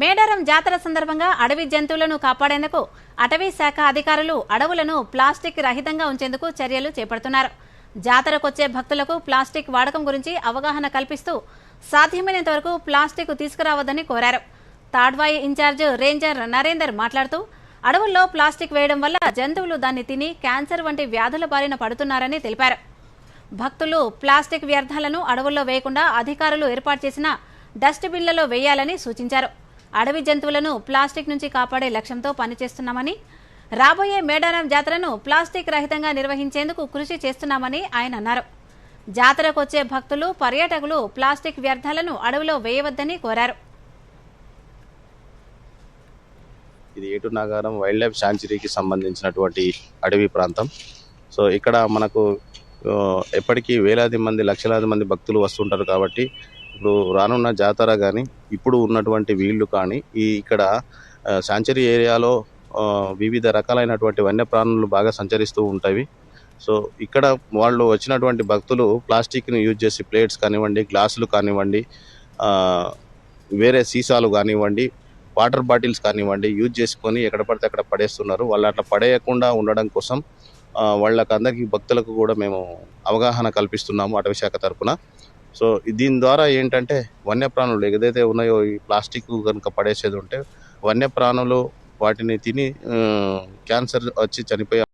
మేడారం జాతర సందర్భంగా అడవి జంతువులను కాపాడేందుకు అటవీ శాఖ అధికారులు అడవులను ప్లాస్టిక్ రహితంగా ఉంచేందుకు చర్యలు చేపడుతున్నారు. జాతరకొచ్చే భక్తులకు ప్లాస్టిక్ వాడకం గురించి అవగాహన కల్పిస్తూ సాధ్యమైనంత వరకు ప్లాస్టిక్ తీసుకురావద్దని కోరారు. తాడ్వాయి ఇన్ఛార్జ్ రేంజర్ నరేందర్ మాట్లాడుతూ అడవుల్లో ప్లాస్టిక్ వేయడం వల్ల జంతువులు దాన్ని తిని క్యాన్సర్ వంటి వ్యాధుల బారిన పడుతున్నారని తెలిపారు. భక్తులు ప్లాస్టిక్ వ్యర్థాలను అడవుల్లో వేయకుండా అధికారులు ఏర్పాటు చేసిన డస్ట్బిన్లలో వేయాలని సూచించారు. అడవి జంతువులను ప్లాస్టిక్ నుంచి కాపాడే లక్ష్యంతో పనిచేస్తున్నామని రాబోయే మేడారం జాతరను ప్లాస్టిక్ రహితంగా నిర్వహించేందుకు కృషి చేస్తున్నామని ఆయన అన్నారు. జాతరకు వచ్చే భక్తులు పర్యాటకులు ప్లాస్టిక్ వ్యర్థాలను అడవిలో వేయవద్దని కోరారు. ఇది ఏటు నాగారం వైల్డ్ లైఫ్ శాంచురీకి సంబంధించినటువంటి అడవి ప్రాంతం. సో ఇక్కడ మనకు ఎప్పటికీ వేలాది మంది లక్షలాది మంది భక్తులు వస్తుంటారు కాబట్టి ఇప్పుడు రానున్న జాతర కానీ ఇప్పుడు ఉన్నటువంటి వీళ్ళు కానీ ఈ ఇక్కడ సాంచరీ ఏరియాలో వివిధ రకాలైనటువంటి వన్యప్రాణులు బాగా సంచరిస్తూ ఉంటాయి. సో ఇక్కడ వాళ్ళు వచ్చినటువంటి భక్తులు ప్లాస్టిక్ని యూజ్ చేసి ప్లేట్స్ కానివ్వండి గ్లాసులు కానివ్వండి వేరే సీసాలు కానివ్వండి వాటర్ బాటిల్స్ కానివ్వండి యూజ్ చేసుకొని ఎక్కడ పడితే అక్కడ పడేస్తున్నారు. వాళ్ళు అట్లా పడేయకుండా ఉండడం కోసం వాళ్ళకందరికీ భక్తులకు కూడా మేము అవగాహన కల్పిస్తున్నాము అటవీ శాఖ తరపున. సో దీని ద్వారా ఏంటంటే వన్యప్రాణులు ఏదైతే ఉన్నాయో ఈ ప్లాస్టిక్ కనుక పడేసేది ఉంటే వన్యప్రాణులు వాటిని తిని క్యాన్సర్ వచ్చి చనిపోయే